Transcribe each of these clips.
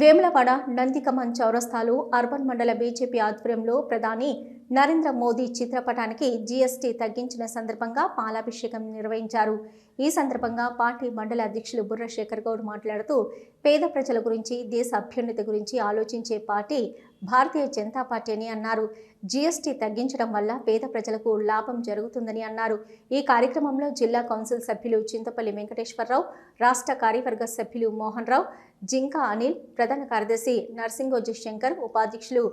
వేములవాడ నందికమన్ చౌరస్తాలు అర్బన్ మండల బీజేపీ ఆధ్వర్యంలో ప్రధాని నరేంద్ర మోదీ చిత్రపటానికి జీఎస్టీ తగ్గించిన సందర్భంగా పాలాభిషేకం నిర్వహించారు. ఈ సందర్భంగా పార్టీ మండల అధ్యక్షులు బుర్ర శేఖర్ గౌడ్ మాట్లాడుతూ పేద ప్రజల గురించి దేశ అభ్యున్నతి గురించి ఆలోచించే పార్టీ భారతీయ జనతా పార్టీ అని అన్నారు జీఎస్టీ తగ్గించడం వల్ల పేద ప్రజలకు లాభం జరుగుతుందని అన్నారు. ఈ కార్యక్రమంలో జిల్లా కౌన్సిల్ సభ్యులు చింతపల్లి వెంకటేశ్వరరావు రాష్ట్ర కార్యవర్గ సభ్యులు మోహన్ రావు జింకా అనిల్ ప్రధాన కార్యదర్శి నర్సింగోజి శంకర్ ఉపాధ్యక్షులు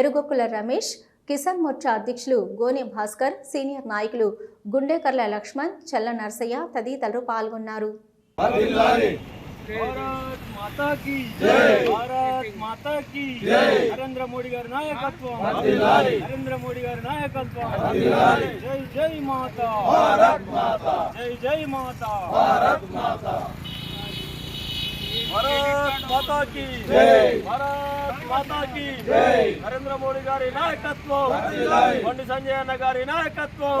ఎరుగొక్కుల రమేష్ కిసాన్ మోర్చా అధ్యక్షులు గోనె భాస్కర్ సీనియర్ నాయకులు గుండేకర్ల లక్ష్మణ్ చల్ల నర్సయ్య తదితరులు పాల్గొన్నారు. భారత్ మాతాకి భారత్ మాతాకి నరేంద్ర మోడీ గారి నాయకత్వం నరేంద్ర మోడీ గారి నాయకత్వం జై జై మాతా జై జై మాతా భారత్ మాతా కి భారత్ మాతా కి నరేంద్ర మోడీ గారి నాయకత్వం బండి సంజయ్ అన్న గారి నాయకత్వం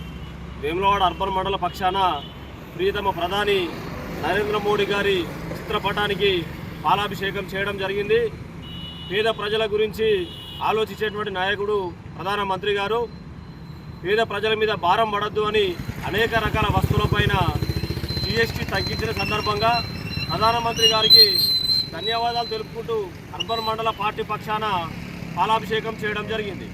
వేములవాడ అర్బన్ మండల పక్షాన ప్రియతమ ప్రధాని నరేంద్ర మోడీ గారి చిత్రపటానికి పాలాభిషేకం చేయడం జరిగింది. పేద ప్రజల గురించి ఆలోచించేటువంటి నాయకుడు ప్రధానమంత్రి గారు పేద ప్రజల మీద భారం పడద్దు అని అనేక రకాల వస్తువులపైన జీఎస్టీ తగ్గించిన సందర్భంగా ప్రధానమంత్రి గారికి ధన్యవాదాలు తెలుపుకుంటూ అర్బన్ మండల పార్టీ పక్షాన పాలాభిషేకం చేయడం జరిగింది.